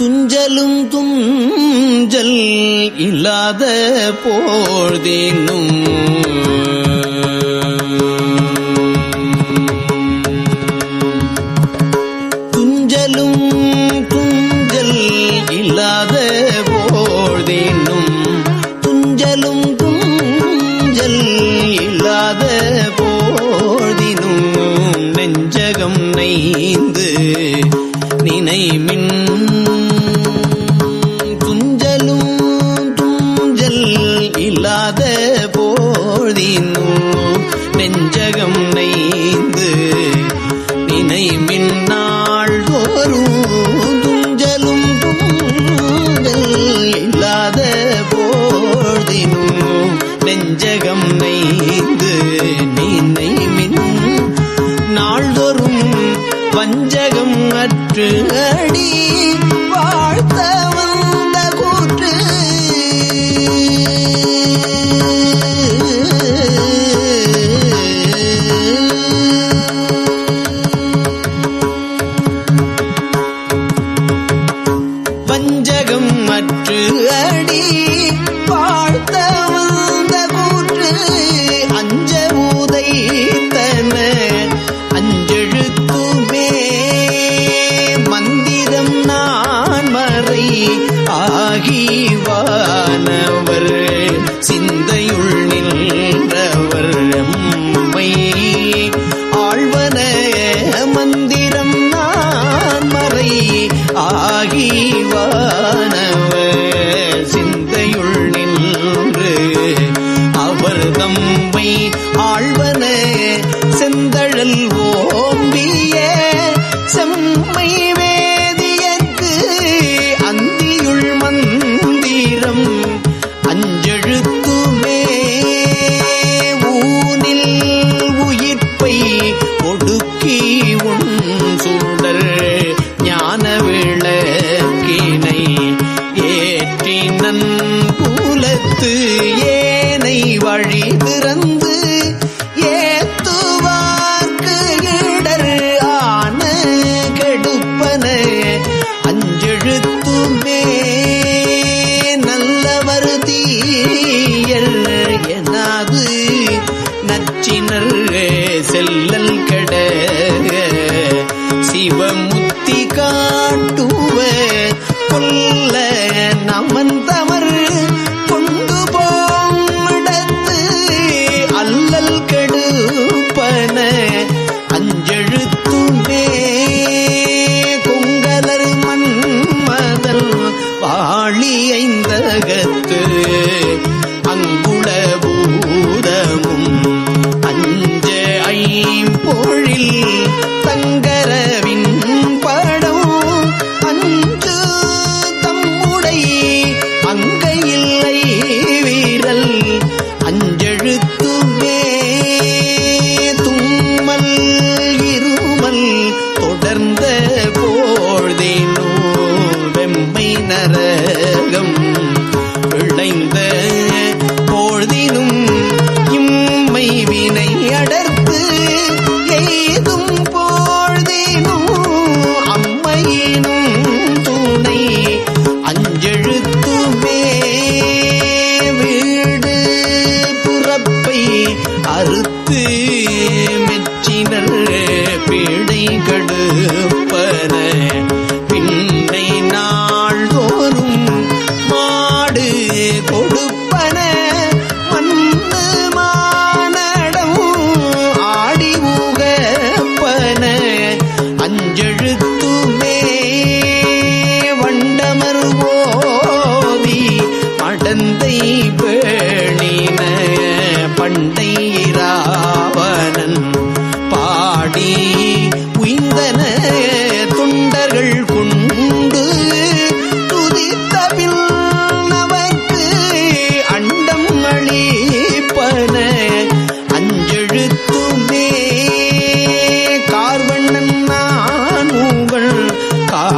துஞ்சலும் துஞ்சல் இல்லாத போழ்தேனும். துஞ்சலும் துஞ்சல் இல்லாத போழ்தேனும். துஞ்சலும் துஞ்சல் இல்லாத போழ்தினும். நெஞ்சகம் நைந்து நினைமின் போதினும் நெஞ்சகம் நெய்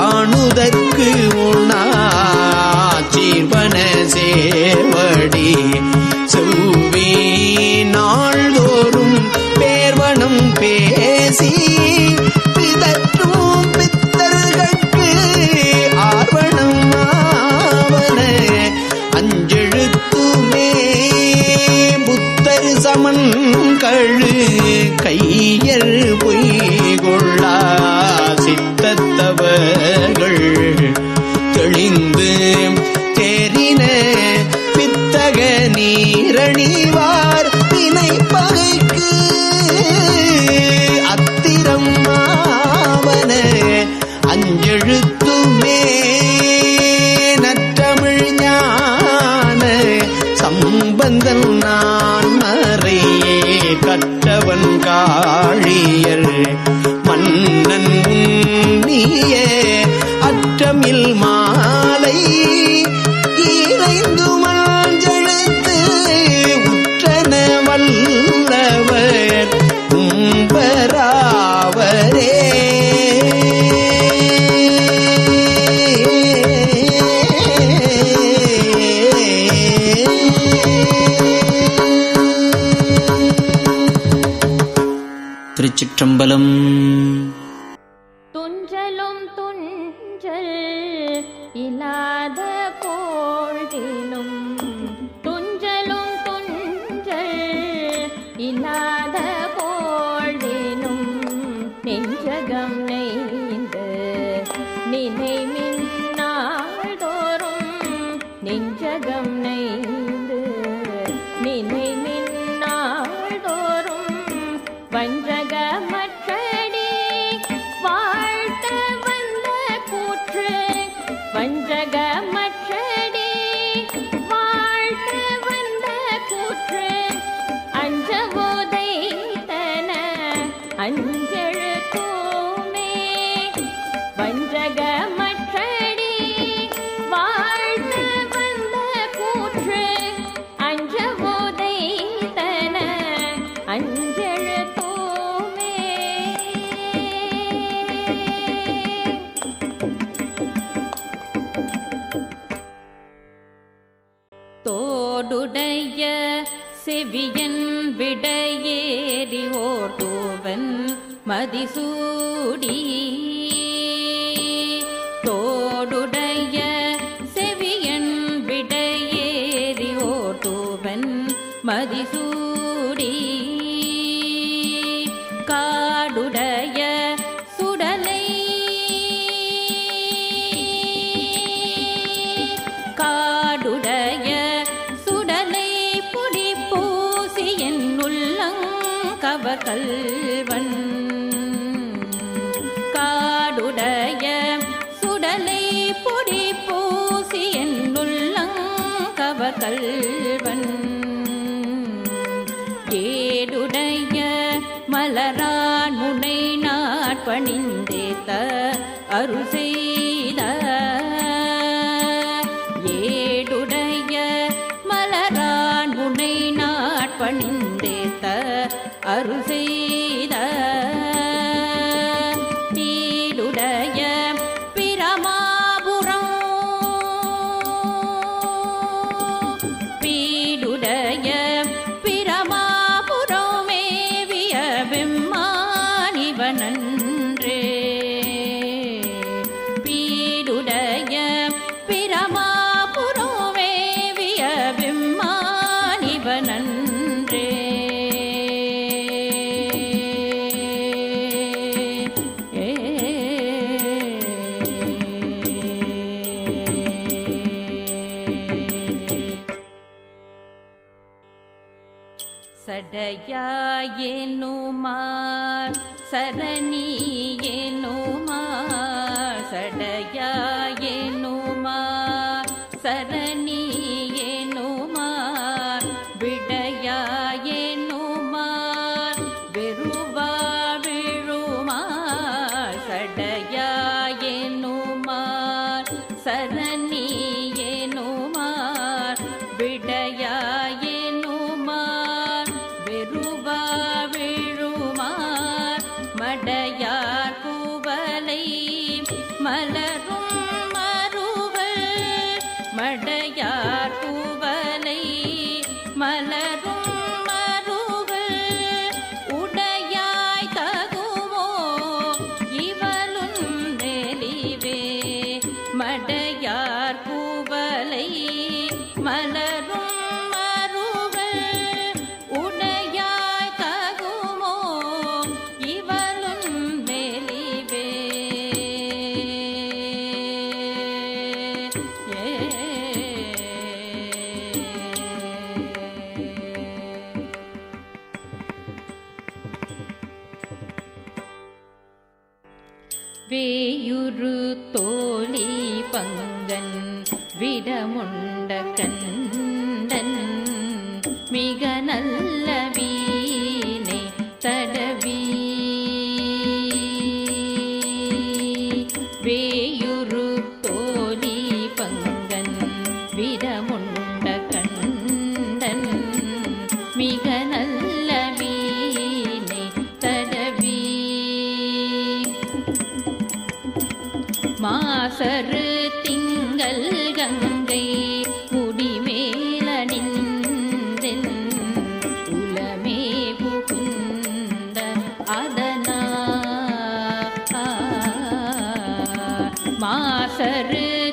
ஆணுதற்கு உண்ணா சீர்பன சேவடி. நீரணிவார் வினை பகைக்கு. அத்திரம் மாவன அஞ்செழுத்து கும்பராவரே திருச்சிற்றம்பலம். ಸಾಧಿಸೂ சடையாயேனுமார் மலரும் மாசரு.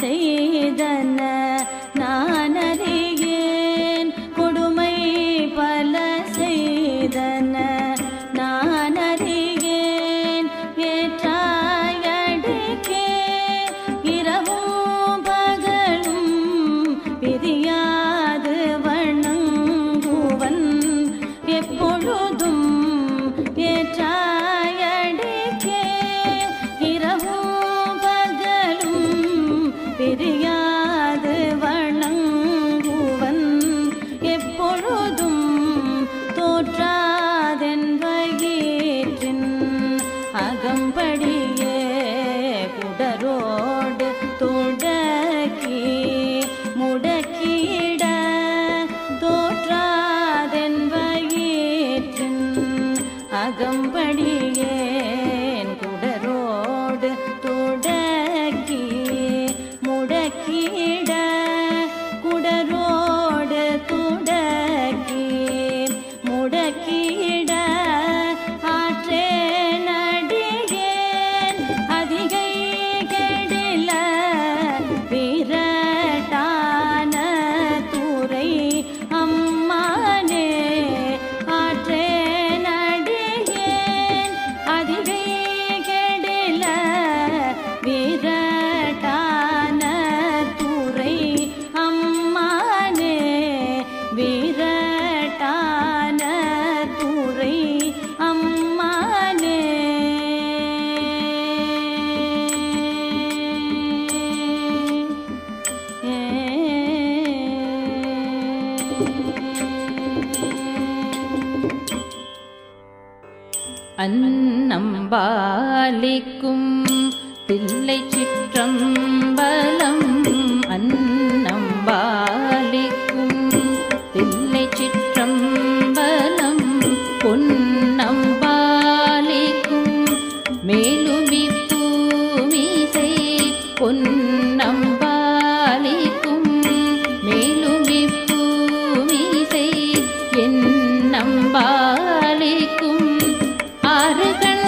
செய்தன நானது அன்னம்பாலிக்கும் தில்லை சிற்றம்பலம். அன்னம்பாலிக்கும் தில்லை சிற்றம்பலம். பொன்னம்பாலிக்கும் மேலுமி பூமிசை பொன்னம்பாலிக்கும் மேலுமி பூமிசை என் நம்பாலிக்கும் ஆறுகள்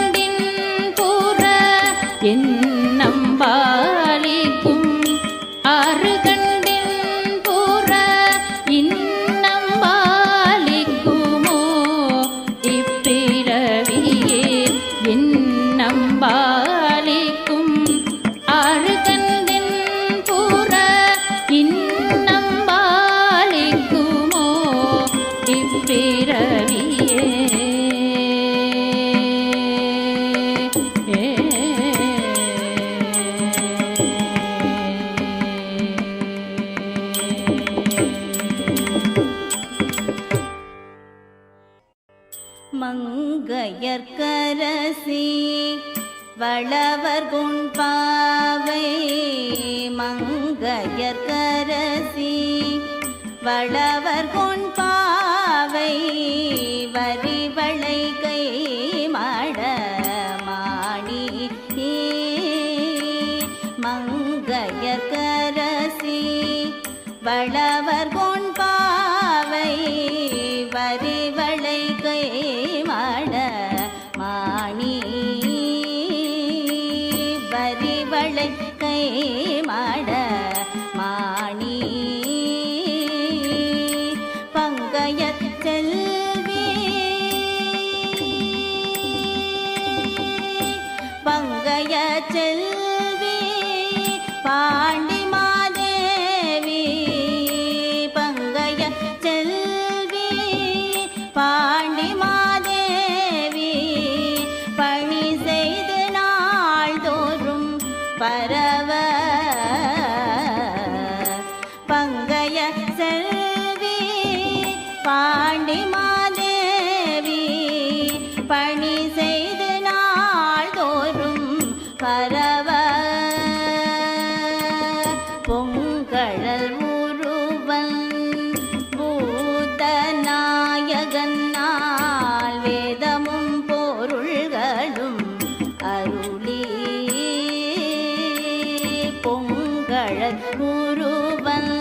வளவர் கொண்ட பொங்கழல் உருவன்